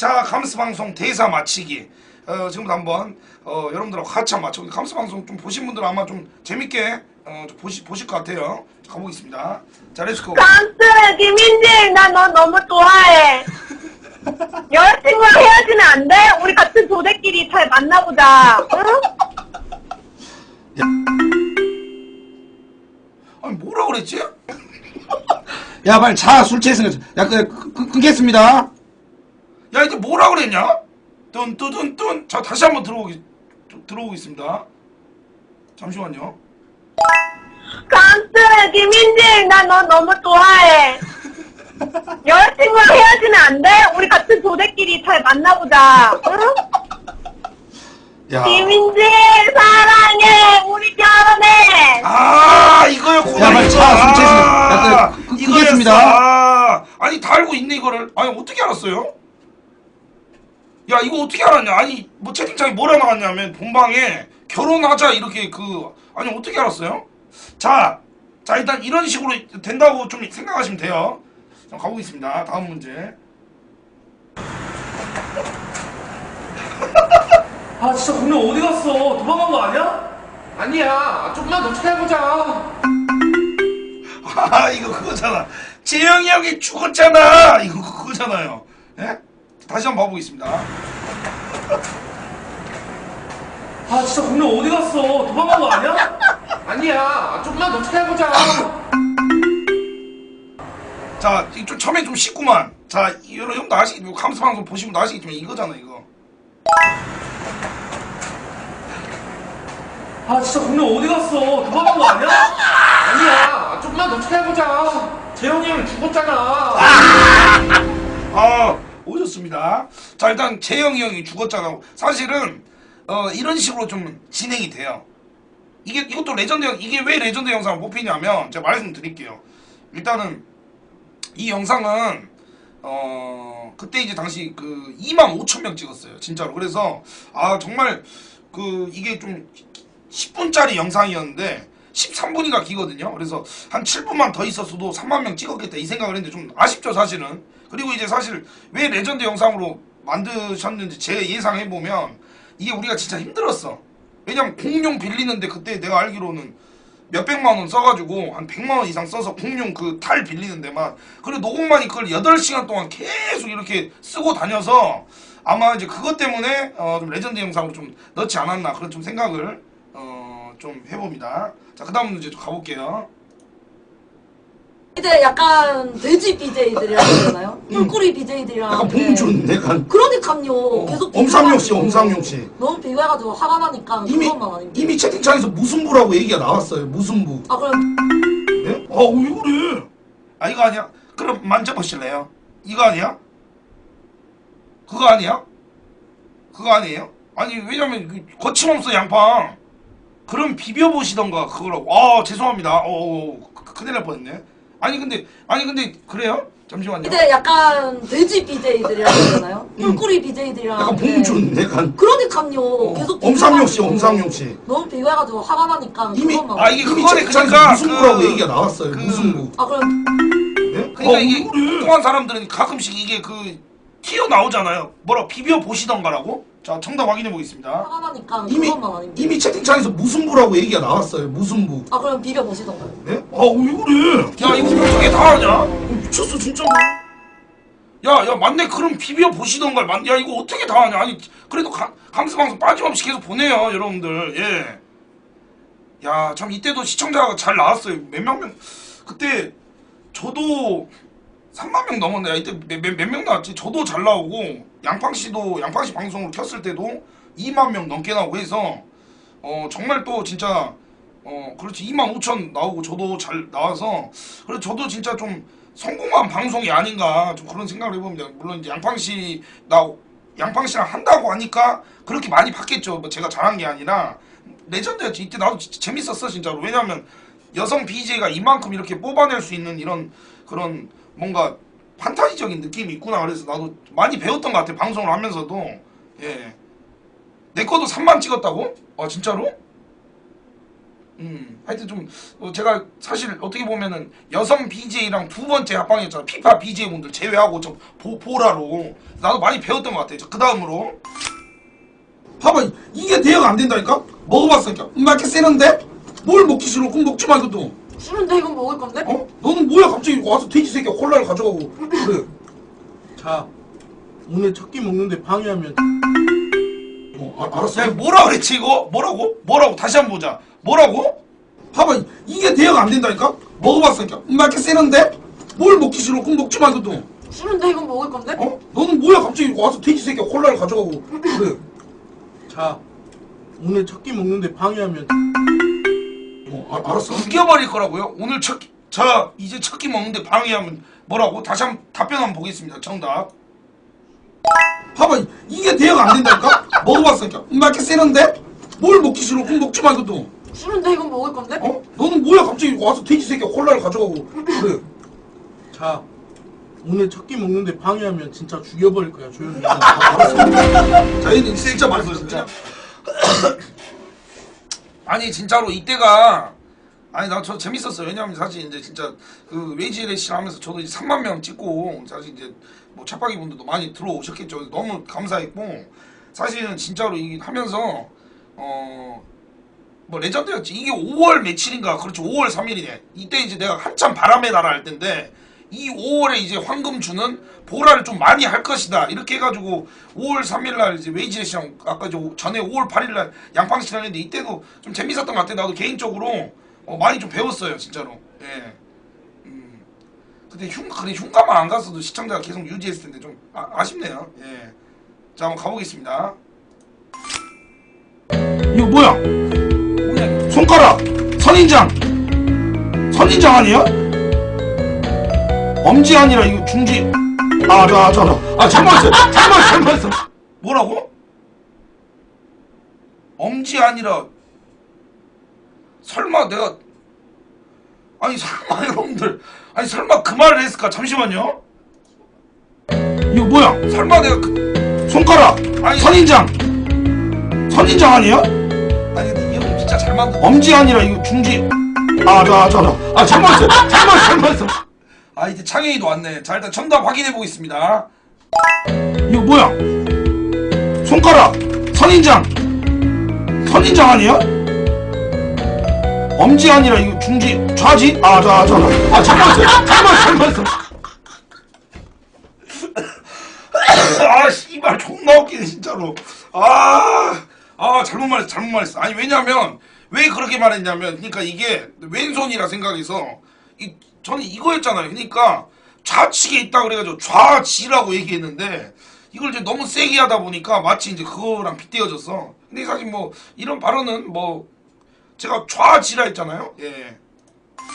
자 감스 방송 대사 마치기. 어, 지금부터 한번 어, 여러분들하고 같이 한번 맞춰. 감스 방송 좀 보신 분들은 아마 좀 재밌게 어, 좀 보시 보실 것 같아요. 자, 가보겠습니다. 자 렛츠고. 깜스 김민재 나너 너무 좋아해 여자친구랑 헤어지면 안 돼? 우리 같은 조대끼리 잘 만나보자 응? 아니 뭐라 그랬지? 야 빨리 자술 취했으니까 야 그, 그, 그, 끊겠습니다 야 이제 뭐라 그랬냐? 뚠뚜둔뚠 자 다시 한번 들어오기 들어오겠습니다. 잠시만요. 깜스 김민재 나너 너무 좋아해 여자친구랑 헤어지면 안 돼? 우리 같은 조대끼리 잘 만나보자 응? 야, 김민재 사랑해 우리 결혼해 아 이거였구나. 야, 빨리 술 취했으니까. 아, 야, 그, 그, 이거였어. 끊겠습니다. 아, 아니 다 알고 있네 이거를. 아니 어떻게 알았어요? 야 이거 어떻게 알았냐? 아니 뭐 채팅창에 뭐라 나갔냐면 본방에 결혼하자 이렇게 그 아니 어떻게 알았어요? 자, 자 일단 이런 식으로 된다고 좀 생각하시면 돼요. 자, 가보겠습니다. 다음 문제. 아 진짜 국내 어디 갔어? 도망간 거 아니야? 아니야 좀만 더 찾아보자 아 이거 그거잖아. 재영이 형이 죽었잖아. 이거 그거잖아요. 예? 다시 한번 봐보겠습니다. 아 진짜 국내 어디 갔어? 도망간 거 아니야? 아니야 좀만 더 찾아보자 자, 좀 처음에 좀 쉽구만. 자, 여러분 형도 아시겠지만 감스 방송 보시면 아시겠지만 이거잖아 이거. 아 진짜 국내 어디 갔어? 도망간 거 아니야? 아니야 좀만 더 찾아보자 재영이 형 죽었잖아 아, 오셨습니다. 자, 일단 재영이 형이 죽었잖아. 사실은 어, 이런 식으로 좀 진행이 돼요. 이게 이것도 레전드 영 이게 왜 레전드 영상을 뽑히냐면 제가 말씀드릴게요. 일단은 이 영상은 어 그때 이제 당시 그 2만 5천 명 찍었어요. 진짜로. 그래서 아 정말 그 이게 좀 10분짜리 영상이었는데 13분이가 기거든요. 그래서 한 7분만 더 있었어도 3만 명 찍었겠다 이 생각을 했는데 좀 아쉽죠 사실은. 그리고 이제 사실 왜 레전드 영상으로 만드셨는지 제 예상해 보면 이게 우리가 진짜 힘들었어. 왜냐면 공룡 빌리는데 그때 내가 알기로는 몇백만 원 써가지고 한 100만 원 이상 써서 공룡 그 탈 빌리는 데만 그리고 노공만이 그걸 8시간 동안 계속 이렇게 쓰고 다녀서 아마 이제 그것 때문에 어, 좀 레전드 영상으로 좀 넣지 않았나 그런 좀 생각을 어, 좀 해봅니다. 자, 그 다음 문제 좀 가볼게요. 이제 약간 돼지 BJ들이라고 해야 되나요? 꿀꿀이 BJ들이랑 약간 봉준 약간 그러니까요 계속 엄상용 씨 비교해가지고 엄상용 씨 너무 비교해가지고 화가 나니까 이미 그것만 아닙니다 이미 채팅창에서 무승부라고 얘기가 나왔어요 무승부 아 그럼 네? 아, 왜 그래? 아, 이거 아니야? 그럼 만져보실래요? 이거 아니야? 그거 아니야? 그거 아니에요? 아니, 왜냐면, 그 거침없어, 양팡. 그럼 비벼보시던가, 그거라고. 아, 죄송합니다. 어, 그- 큰일 날 뻔했네. 아니, 근데, 아니, 근데, 그래요? 잠시만요. 이제 약간 돼지 BJ들이라고 되나요? 꿀꿀이 BJ들이랑 약간 봉준 약간 그러니까요 계속 엄상용 씨 비교해가지고 엄상용 씨 너무 비교해가지고 화가 나니까 이미- 그것만 아, 이게 이미 그거네, 그러니까. 무승부라고 그- 얘기가 나왔어요 그- 무승부 아 그럼 네? 그러니까 어, 이게 그래. 뚱뚱한 사람들은 가끔씩 이게 그, 튀어나오잖아요. 뭐라, 비벼보시던가라고? 자, 정답 확인해 보겠습니다. 화가 나니까 이미 그것만 이미 채팅창에서 무승부라고 얘기가 나왔어요 무승부 아 그럼 비벼 보시던가요 네? 아왜 그래 야 이거 어떻게 다 하냐? 미쳤어 진짜. 야, 야 맞네. 그럼 비벼 보시던가. 맞. 야 이거 어떻게 다 하냐? 아니 그래도 감, 감스 방송 빠짐없이 계속 보내요, 여러분들. 예. 야, 참 이때도 시청자가 잘 나왔어요. 몇 명 명. 그때 저도 3만 명 넘었네. 야, 이때 몇명 나왔지? 저도 잘 나오고 양팡 씨도 양팡 씨 방송을 켰을 때도 2만 명 넘게 나오고 해서 어 정말 또 진짜 어 그렇지 2만 5천 나오고 저도 잘 나와서 그래서 저도 진짜 좀 성공한 방송이 아닌가 좀 그런 생각을 해봅니다. 물론 이제 양팡 씨나 양팡 씨랑 한다고 하니까 그렇게 많이 받겠죠. 뭐 제가 잘한 게 아니라 레전드였지. 이때 나도 재밌었어 진짜로. 왜냐면 여성 BJ가 이만큼 이렇게 뽑아낼 수 있는 이런 그런 뭔가 판타지적인 느낌이 있구나. 그래서 나도 많이 배웠던 것 같아. 방송을 하면서도 예. 내 거도 3만 찍었다고? 아 진짜로? 음, 하여튼 좀 어, 제가 사실 어떻게 보면은 여성 BJ랑 두 번째 합방이었잖아. 피파 BJ 분들 제외하고 좀 보, 보라로 나도 많이 배웠던 것 같아요. 그 다음으로 봐봐 이게 대화가 안 된다니까? 먹어봤으니까 음악이 세는데? 뭘 먹기 싫어 그럼 먹지 말고 또 싫은데 이건 먹을 건데? 어? 너는 뭐야 갑자기 와서 돼지 새끼가 콜라를 가져가고 그래 자 오늘 첫 끼 먹는데 방해하면 어, 아, 알았어 야, 뭐라 그랬지 이거? 뭐라고? 뭐라고? 다시 한 번 보자. 뭐라고? 봐봐 이게 대화가 안 된다니까? 먹어봤으니까 음악이 세는데? 뭘 먹기 싫어 그럼 먹지 말고 또 싫은데 이건 먹을 건데? 어? 너는 뭐야 갑자기 와서 돼지 새끼가 콜라를 가져가고 그래 자 오늘 첫 끼 먹는데 방해하면 어, 아, 알았어 죽여버릴 거라고요? 오늘 첫, 끼- 저 이제 첫 끼 먹는데 방해하면 뭐라고? 다시 한번 답변 한번 보겠습니다. 정답. 봐봐 이게 대화가 안 된다니까? 먹어봤으니까 음악이 세는데? 뭘 먹기 싫어 그럼 먹지 말고 또 싫은데 이건 먹을 건데? 어? 너는 뭐야 갑자기 와서 돼지 새끼가 콜라를 가져가고 그래 자 오늘 첫 끼 먹는데 방해하면 진짜 죽여버릴 거야 조용히 해. 자 얘는 진짜 말했어 진짜 아니 진짜로 이때가 아니 나 저 재밌었어요. 왜냐면 사실 이제 진짜 그 웨이지 레시 하면서 저도 이제 3만 명 찍고 사실 이제 뭐 차박이 분들도 많이 들어오셨겠죠. 너무 감사했고 사실은 진짜로 이 하면서 어. 뭐 레전드였지. 이게 5월 며칠인가? 그렇죠. 5월 3일이네. 이때 이제 내가 한참 바람의 나라 할 텐데 이 5월에 이제 황금 주는 보라를 좀 많이 할 것이다. 이렇게 해가지고 5월 3일 날 이제 웨이지레 시장 아까 저 전에 5월 8일 날 양팡 시장 했는데 이때도 좀 재밌었던 것 같아. 나도 개인적으로 어, 많이 좀 배웠어요, 진짜로. 예. 음. 근데 흉, 그래 흉가만 안 갔어도 시청자가 계속 유지했을 텐데 좀 아, 아쉽네요. 예. 자, 한번 가보겠습니다. 이거 뭐야? 손가락 선인장 선인장 아니야? 엄지 아니라 이거 중지. 아자자자아 잘못했어 잘못 잘못했어 뭐라고? 엄지 아니라 설마 내가 아니 설마 여러분들. 아니 설마 그 말을 했을까? 잠시만요. 이거 뭐야? 설마 내가 그, 손가락. 아니 선인장. 선인장 아니야? 아니 근데 이 형님 진짜 잘 만든 엄지 아니라 이거 중지. 아자자자아 잘못했어 잘못 잘못했어 아 이제 창현이도 왔네. 자 일단 정답 확인해 보겠습니다. 이거 뭐야? 손가락. 선인장. 선인장 아니야? 엄지 아니라 이거 중지 좌지? 아 자자자. 아 잘못했어 잘못 잘못했어 아 씨발 존나 웃기네 진짜로. 아, 아 잘못 말했어 잘못 말했어. 아니 왜냐면 왜 그렇게 말했냐면 그러니까 이게 왼손이라 생각해서 이 저는 이거였잖아요. 그러니까 좌측에 있다 그래가지고 좌지라고 얘기했는데 이걸 이제 너무 세게 하다 보니까 마치 이제 그거랑 빗대어졌어 근데 사실 뭐 이런 발언은 뭐 제가 좌지라 했잖아요. 예.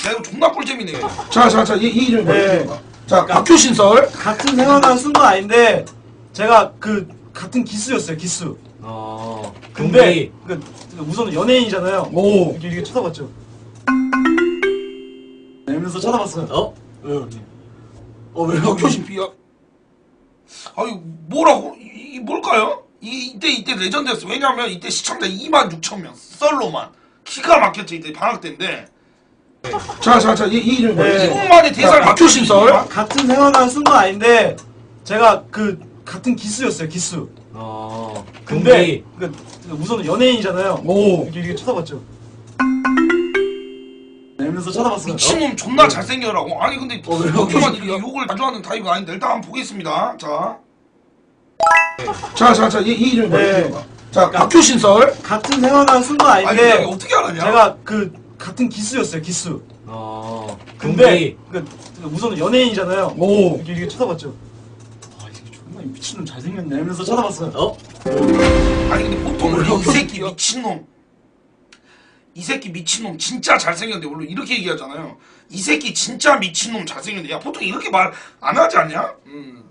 야, 이거 존나 꿀잼이네. 자자자 이, 이 이름 네. 자 박효신설. 같은 생활만 쓴 건 아닌데 제가 그 같은 기수였어요 기수. 어. 근데 그 우선 연예인이잖아요. 오. 이렇게, 이렇게 쳐다봤죠 내면서 쳐다봤어요 어? 왜요? 어 왜요? 박효신 비야 아니 뭐라고? 이, 이 뭘까요? 이, 이때 이때 레전드였어. 왜냐면 이때 시청자 2만 6천 명 썰로만 기가 막혔지 이때 방학 때인데 자자자 이, 이 이름 뭐야 네. 2분 만에 대사를 자, 박효신설 같은 생활만 쓴건 아닌데 제가 그 같은 기수였어요 기수 어. 근데 그 우선 연예인이잖아요 오 이렇게, 이렇게 쳐다봤죠 내면서 쳐다봤어요 미친놈 존나 잘생겨라고. 아니 근데 어, 왜요? 여기만 이렇게 욕을 자주 하는 타입은 아닌데 일단 한번 보겠습니다. 자 자 자 자 이, 이 이름 네. 뭐야 자 박효신설 같은 생활만 쓴건 아니 근데 아닌데 어떻게 알았냐? 제가 그 같은 기수였어요 기수 어. 근데 그 우선 연예인이잖아요 오 이렇게, 이렇게 쳐다봤죠 아 이게 미친놈 잘생겼네 하면서 쳐다봤어요 어? 아니 근데 보통 원래 이 새끼 미친놈 이 새끼 미친놈 진짜 잘생겼는데 원래 이렇게 얘기하잖아요. 이 새끼 진짜 미친놈 잘생겼는데 야 보통 이렇게 말 안 하지 않냐? 음.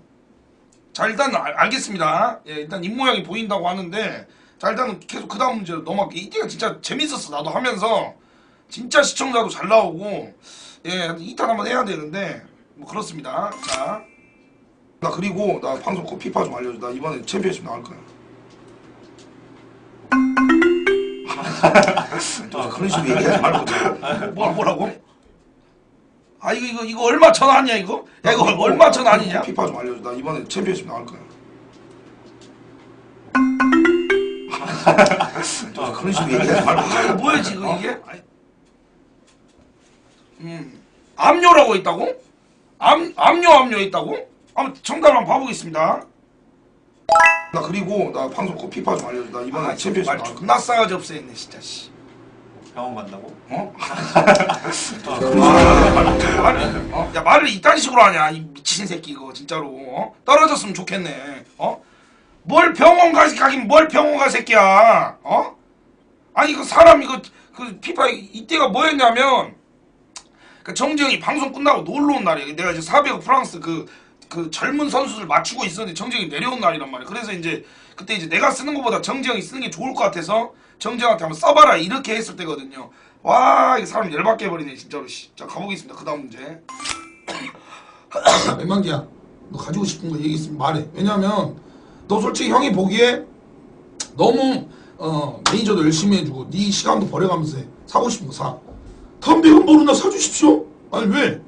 자 일단 알, 알겠습니다. 예, 일단 입모양이 보인다고 하는데 자 일단은 계속 그 다음 문제로 넘어갈게. 이때가 진짜 재밌었어 나도 하면서 진짜 시청자도 잘 나오고 예 2탄 한번 해야 되는데 뭐 그렇습니다. 자. 나 그리고 나 방송 꼭 피파 좀 알려줘. 나 이번에 챔피언십 나갈 거야. 아, 그런 식으로 얘기하지 말고 좀. 뭐 뭐라고? 아 이거 이거 이거 얼마 천 아니야 이거? 야 이거 얼마 천 아니냐? 피파 좀 알려줘. 나 이번에 챔피언십 나갈 거야. 아, 그런 식으로 얘기하지 말고. 뭐야 지금 이게? 아이. 음, 압류라고 있다고? 암 압류 압류 있다고? 한번 정답을 한번 봐보겠습니다. 나 그리고 나 방송 꼭 피파 좀 알려줘. 나 이번에 챔피언십 나갈 거야. 존나 싸가지 없어 했네 진짜 씨. 병원 간다고? 어? 아, 말, 어? 야 말을 이딴 식으로 하냐 이 미친 새끼 이거 진짜로 어? 떨어졌으면 좋겠네 어? 뭘 병원 가 가긴 뭘 병원 가 새끼야 어? 아니 그 사람 이거 그 피파 이때가 뭐였냐면 그 정지영이 방송 끝나고 놀러 온 날이야 내가 이제 사비가 프랑스 그 그 젊은 선수들 맞추고 있었는데 정지영이 내려온 날이란 말이야 그래서 이제 그때 이제 내가 쓰는 것보다 정지영이 쓰는 게 좋을 것 같아서 정지영한테 한번 써봐라 이렇게 했을 때거든요 와 이거 사람 열받게 해버리네 진짜로 씨. 자 가보겠습니다 그 다음 문제 야, 맨만기야. 너 가지고 싶은 거 얘기 있으면 말해. 왜냐면 너 솔직히 형이 보기에 너무 어 매니저도 열심히 해주고 네 시간도 버려가면서 해. 사고 싶은 거 사. 담배는 모르나 사주십시오. 아니 왜?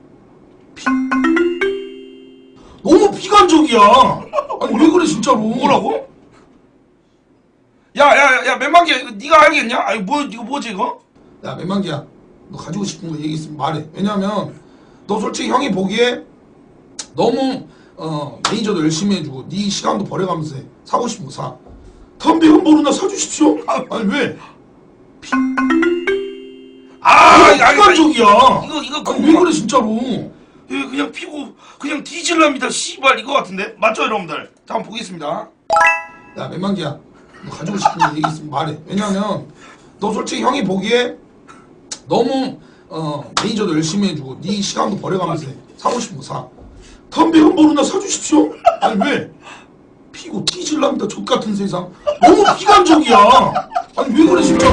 비... 너무 비관적이야. 아니 왜 그래 진짜로? 뭐라고? 야야야 맨만기야 이거 네가 알겠냐? 아니 뭐 이거 뭐지 이거? 야 맨만기야. 너 가지고 싶은 거 얘기 있으면 말해. 왜냐면 너 솔직히 형이 보기에 너무 어 매니저도 열심히 해주고 네 시간도 버려가면서 해. 사고 싶은 거 사. 담배는 모르나 사주십시오. 아니 왜? 아 너무 비관적이야. 이거 이거 아니 왜 그래 진짜로? 예, 그냥 피고 그냥 뒤질랍니다 씨발 이거 같은데 맞죠 여러분들 자 한번 보겠습니다 야 맨만기야. 너 가지고 싶은 거 얘기 있으면 말해. 왜냐면 너 솔직히 형이 보기에 너무 어 매니저도 열심히 해주고 네 시간도 버려가면서 해. 사고 싶은 거 사. 담배는 모르나 사주십시오. 아니 왜? 피고 뒤질랍니다. 족 같은 세상. 너무 비관적이야. 아니 왜 그래 진짜로?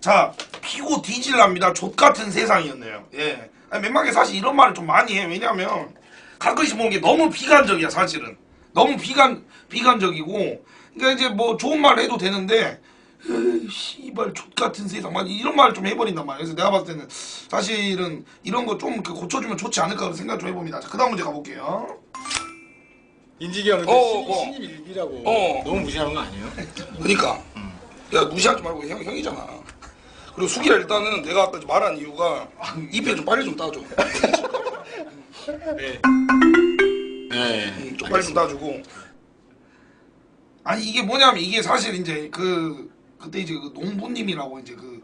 자 피고 뒤질랍니다 족 같은 세상이었네요 예 맨만게 사실 이런 말을 좀 많이 해. 왜냐면 가끔씩 보는 게 너무 비관적이야 사실은. 너무 비관 비관적이고. 그러니까 이제 뭐 좋은 말 해도 되는데 으, 씨발 족 같은 세상. 막 이런 말을 좀 해버린단 말이야. 그래서 내가 봤을 때는 사실은 이런 거 좀 고쳐주면 좋지 않을까 그런 생각 좀 해봅니다. 자, 그 다음 문제 가볼게요. 인식이 형은 어, 어. 신입 일비라고 어. 너무 무시하는 거 아니에요? 그러니까. 야 무시하지 말고 형, 형이잖아 그리고 수기야 일단은 내가 아까 말한 이유가 잎에 좀 빨리 좀 따줘. 네. 네. 음, 좀 빨리 좀 따주고. 아니 이게 뭐냐면 이게 사실 이제 그 그때 이제 그 농부님이라고 이제 그,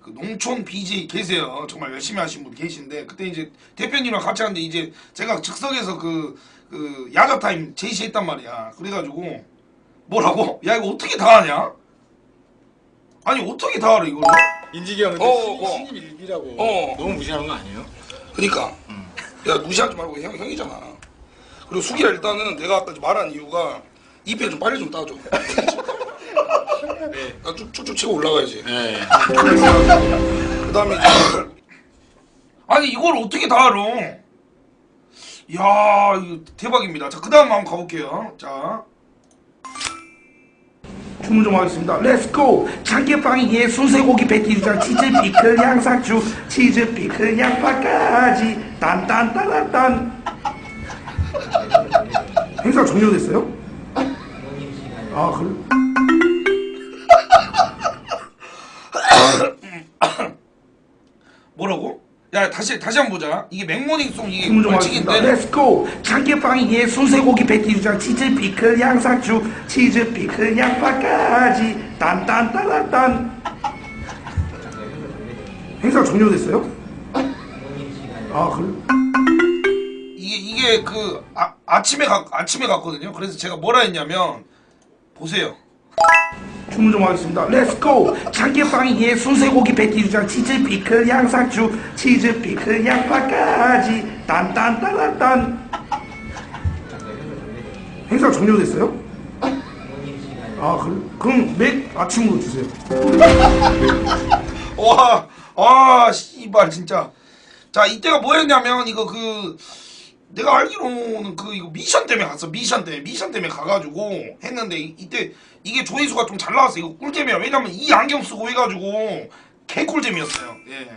그 농촌 BJ 계세요. 정말 열심히 하신 분 계신데 그때 이제 대표님이랑 같이 하는데 이제 제가 즉석에서 그, 그 야자 타임 제시했단 말이야. 그래가지고 뭐라고? 야 이거 어떻게 다 하냐? 아니 어떻게 다 알아 이걸 인식이 형은 어, 어. 신입 일비라고. 어. 너무 무시하는 거 아니에요? 그러니까. 야 무시하지 말고 형, 형이잖아. 그리고 수기야 일단은. 내가 아까 말한 이유가 잎에 좀 빨리 좀 따줘. 네. 나 쭉, 쭉쭉 치고 올라가야지. 네. 그 다음에 아니 이걸 어떻게 다 알아? 이야 이거 대박입니다. 자 그 다음 한번 가볼게요. 자 주문 좀 하겠습니다 렛츠고 장기빵이에 순세고기 패티주장 치즈 피클 양상추 치즈 피클 양파까지 딴딴따란딴 행사 종료됐어요? 아 그래? 야 다시 다시 한번 보자. 이게 맥모닝송 이게 벌칙인데. 렛츠고 장기빵이에 순세고기 패티주장 치즈 피클 양상추 치즈 피클 양파까지 딴딴따란딴 행사 종료됐어요? 아 그래? 이게 이게 그 아, 아침에 가, 아침에 갔거든요. 그래서 제가 뭐라 했냐면 보세요. 주문 좀 하겠습니다. 렛츠고! 장기빵이에 순세고기 패티주장 치즈 피클 양상추 치즈 피클 양파까지 딴딴따란딴 행사 종료됐어요? 아 그래? 그럼 맥 아침으로 주세요. 와, 아 씨발 진짜. 자 이때가 뭐였냐면 이거 그 내가 알기로는 그 이거 미션 때문에 갔어. 미션 때문에 미션 때문에 가가지고 했는데 이- 이때 이게 조회수가 좀 잘 나왔어. 이거 꿀잼이야. 왜냐면 이 안경 쓰고 해가지고 개꿀잼이었어요. 예자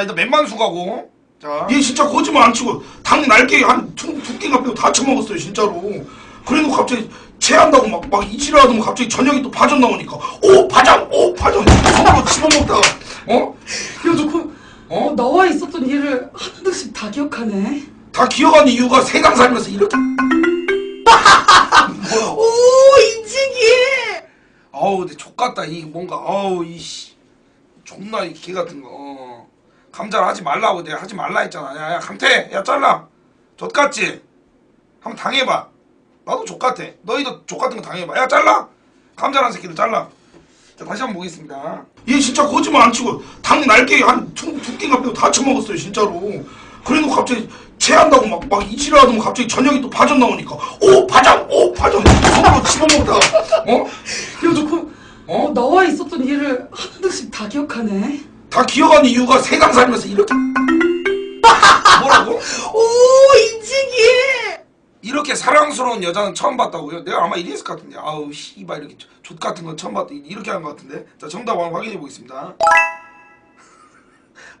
일단 맨만수 가고. 자. 얘 진짜 거짓말 안 치고 닭 날개 한두 개가 빼고 다 처먹었어요 진짜로. 그래도 갑자기 체한다고 막, 막 이지랄하더니 갑자기 저녁에 또 파전 나오니까. 오 파전! 오 파전! 손으로 집어먹다가. 어? 그래도 어? 나와 있었던 일을 다 기억하네. 다 기억하는 이유가 세상 살면서 이렇게 오 인지기. 어우 근데 족같다 이 뭔가. 어우 이씨. 존나 이 개 같은 거. 어. 감자를 하지 말라고 내가 하지 말라 했잖아. 야야 강태 야 잘라. 족같지? 한번 당해봐. 나도 족같아. 너희도 족같은 거 당해봐. 야 잘라. 감자라는 새끼를 잘라. 자 다시 한번 보겠습니다. 얘 진짜 거짓말 안 치고 닭 날개 한두 개가 빼고 다 처먹었어요 진짜로 그래도 갑자기 체한다고 막, 막 이지랄하더니 갑자기 저녁에 또 파전 나오니까 오 파전 오 파전 손으로 집어먹다가 어? 그래도 어? 나와 있었던 일을 한두씩 다 기억하네. 다 기억하는 이유가 세상 살면서 이렇게 뭐라고? 오 인지기. 이렇게 사랑스러운 여자는 처음 봤다고요? 내가 아마 이랬을 것 같은데 아우 씨발 이렇게 족 같은 건 처음 봤다 이렇게 한 것 같은데 자 정답 한번 확인해 보겠습니다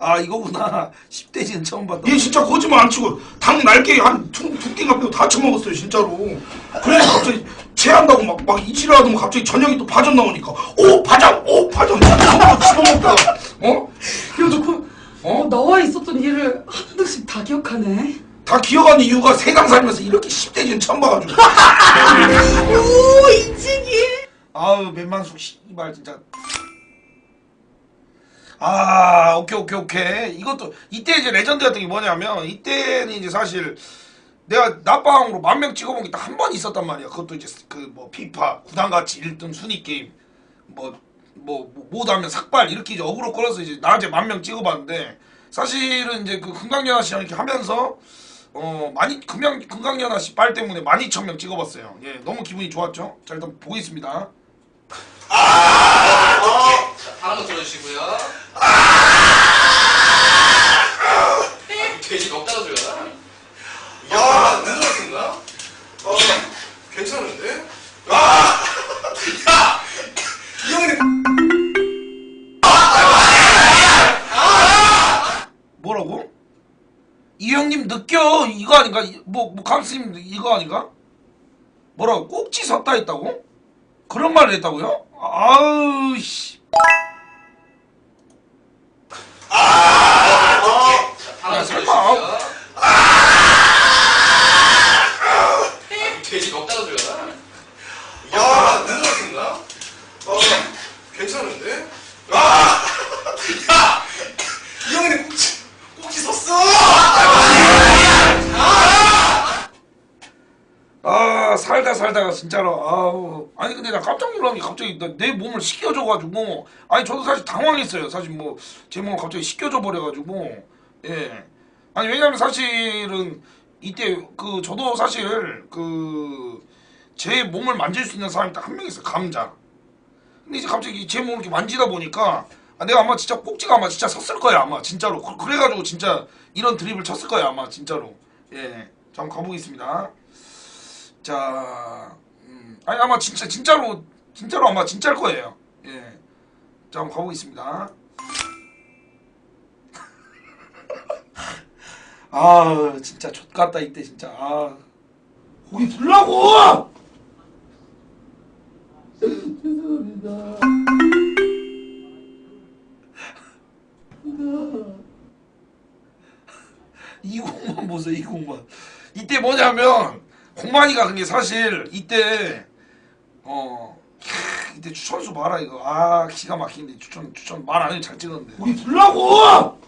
아 이거구나. 10대 지는 처음 봤다. 얘 진짜 거짓말 안 치고 닭 날개 한두 개가 빼고 다 처먹었어요 진짜로. 그래서 갑자기 체한다고 막, 막 이지랄하더니 갑자기 저녁에 또 파전 나오니까. 오 파전! 오 파전! 손으로 집어먹다가 어? 그래도 어? 나와 있었던 일을 한두씩 다 기억하네. 다 기억하는 이유가 세상 살면서 이렇게 10대 지는 처음 봐가지고. 오 인지기. 아우 맨만숙 씨발 진짜 아 오케이 오케이 오케이 이것도 이때 이제 레전드 같은 게 뭐냐면 이때는 이제 사실 내가 낮방으로 만 명 찍어본 게 딱 한 번 있었단 말이야 그것도 이제 그 뭐 피파 구단같이 1등 순위 게임 뭐 뭐 못하면 삭발 이렇게 이제 어그로 끌어서 이제 낮에 만 명 찍어봤는데 사실은 이제 그 금강연아 씨랑 이렇게 하면서 어 많이 금강 금강연아 씨빨 때문에 12,000명 찍어봤어요 예 너무 기분이 좋았죠 자 일단 보겠습니다 거 들어주시고요. 돼지 넉 따라줘요. 야, 내 들었었나? 어, 괜찮은데? 아! 야! 이 형님 뭐라고? 이 형님 느껴 이거 아닌가? 뭐뭐 강스님 이거 아닌가? 뭐라고? 꼭지 섰다 했다고? 그런 말을 했다고요? 아우 씨. 돼지? 어, 괜찮은데? 아! 야! 이 형님 꼭지, 꼭지 섰어! 아 살다 살다가 진짜로 아우 아니 근데 나 깜짝 놀란 게 갑자기 나- 내 몸을 씻겨줘가지고 아니 저도 사실 당황했어요 사실 뭐 제 몸을 갑자기 씻겨줘 버려가지고 예 아니 왜냐면 사실은 이때 그 저도 사실 그 제 몸을 만질 수 있는 사람이 딱 한 명 있어요 감자. 근데 이제 갑자기 제 몸을 이렇게 만지다 보니까 아, 내가 아마 진짜 꼭지가 아마 진짜 섰을 거야 아마 진짜로. 그- 그래가지고 진짜 이런 드립을 쳤을 거야 아마 진짜로. 예 자, 한번 가보겠습니다. 자, 음, 아니 아마 진짜 진짜로 진짜로 아마 진짜일 거예요. 예, 자 한번 가보겠습니다. 아, 진짜 족 같다 이때 진짜. 아, 거기 들라고 이 공만 보세요, 이 공만. 이때 뭐냐면 공만이가 그게 사실 이때 어 캬, 이때 추천수 봐라 이거 아 기가 막히는데 추천 추천 말 안 해도 잘 찍었는데. 거기 들라고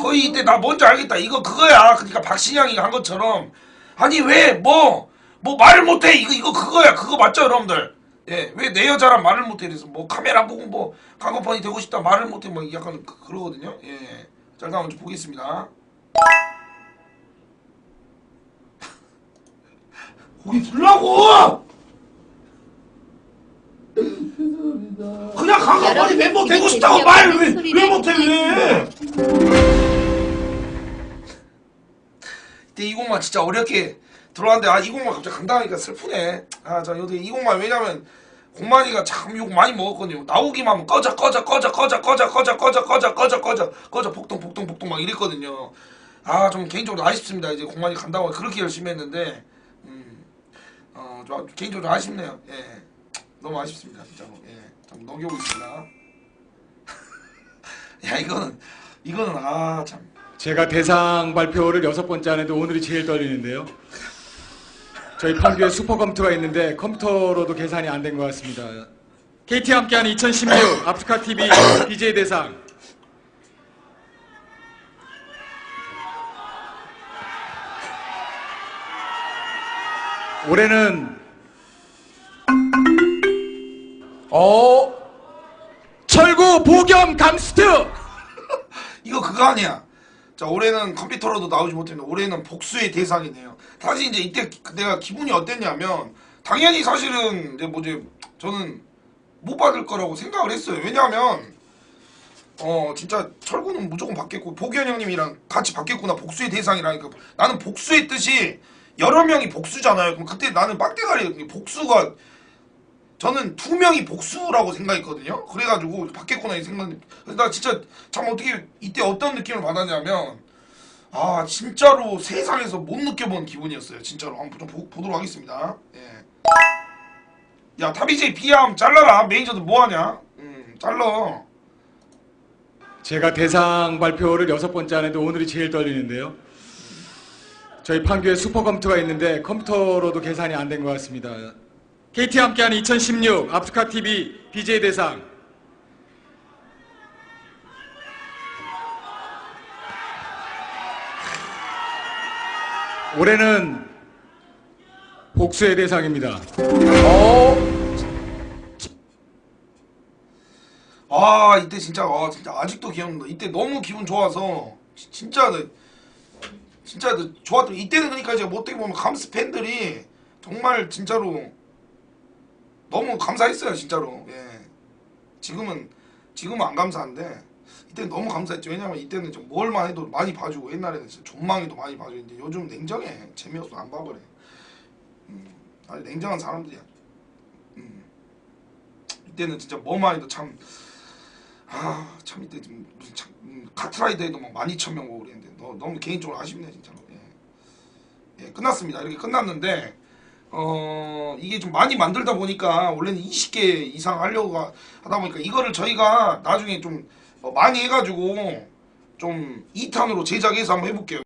거의 이때 나 뭔지 알겠다. 이거 그거야. 그러니까 박신양이 한 것처럼 아니 왜 뭐 뭐 말을 못해 이거 이거 그거야. 그거 맞죠 여러분들? 예, 왜 내 여자랑 말을 못해 그래서 뭐 카메라 보고 뭐 강건판이 되고 싶다 말을 못해 뭐 약간 그, 그러거든요. 예, 자 일단 먼저 보겠습니다. 거기 들라고 그냥 강가 빨리 멤버 되고 싶다고 말왜 왜 못해 왜? 이때 이 곡만 진짜 어렵게 들어왔는데 아 이 곡만 갑자기 간다니까 슬프네. 아자 여기 이 곡만 왜냐면 공만이가 참 욕 많이 먹었거든요. 나오기만 하면 꺼져 꺼져 꺼져 꺼져 꺼져 꺼져 꺼져 꺼져 꺼져 꺼져 꺼져 폭동 폭동 폭동 막 이랬거든요. 아 좀 개인적으로 아쉽습니다. 이제 공만이 간다고 그렇게 열심히 했는데 음, 어, 좀 개인적으로 아쉽네요. 예. 너무 아쉽습니다. 진짜로. 예. 좀 녹여고 있습니다. 야 이거는 이거는 아 참. 제가 대상 발표를 여섯 번째 하는데 오늘이 제일 떨리는데요. 저희 판교에 슈퍼컴퓨터가 있는데 컴퓨터로도 계산이 안 된 것 같습니다. KT와 함께하는 2016 아프리카 TV BJ 대상 올해는 어 철구 보겸 감스트 이거 그거 아니야. 자 올해는 컴퓨터로도 나오지 못했는데 올해는 복수의 대상이네요. 사실 이제 이때 그- 내가 기분이 어땠냐면 당연히 사실은 이제 뭐지 저는 못 받을 거라고 생각을 했어요. 왜냐하면 어 진짜 철구는 무조건 받겠고 보기현 형님이랑 같이 받겠구나 복수의 대상이라니까 나는 복수의 뜻이 여러 명이 복수잖아요. 그럼 그때 나는 빡대가리 복수가 저는 두 명이 복수라고 생각했거든요. 그래가지고 받겠구나 이 생각. 그래서 나 진짜 참 어떻게 이때 어떤 느낌을 받았냐면 아 진짜로 세상에서 못 느껴본 기분이었어요. 진짜로 한번 좀 보, 보도록 하겠습니다. 예. 야 타비제이 비암 잘라라 매니저들 뭐하냐? 음 잘라. 제가 대상 발표를 여섯 번째 하는데 오늘이 제일 떨리는데요. 저희 판교에 슈퍼컴퓨터가 있는데 컴퓨터로도 계산이 안 된 것 같습니다. KT와 함께하는 2016 아프리카 TV BJ 대상 올해는 복수의 대상입니다. 아 이때 진짜 아 진짜 아직도 기억난다. 이때 너무 기분 좋아서 지- 진짜 네, 진짜 네, 좋았던 이때는 그러니까 뭐 어떻게 보면 감스 팬들이 정말 진짜로 너무 감사했어요 진짜로. 예. 지금은 지금은 안 감사한데 이때는 너무 감사했죠. 왜냐면 이때는 좀 뭘만 해도 많이 봐주고 옛날에는 진짜 존망이도 많이 봐주는데 요즘 냉정해 재미없어 안 봐버려. 음, 아니 냉정한 사람들이야. 음. 이때는 진짜 뭐만 해도 참 아 참 이때 좀 무슨 참 음, 카트라이더에도 막 12,000명 오고 그랬는데 너, 너무 개인적으로 아쉽네 진짜로 예. 예 끝났습니다 이렇게 끝났는데 어 이게 좀 많이 만들다 보니까 원래는 20개 이상 하려고 하- 하다 보니까 이거를 저희가 나중에 좀 어, 많이 해가지고 좀 2탄으로 제작해서 한번 해볼게요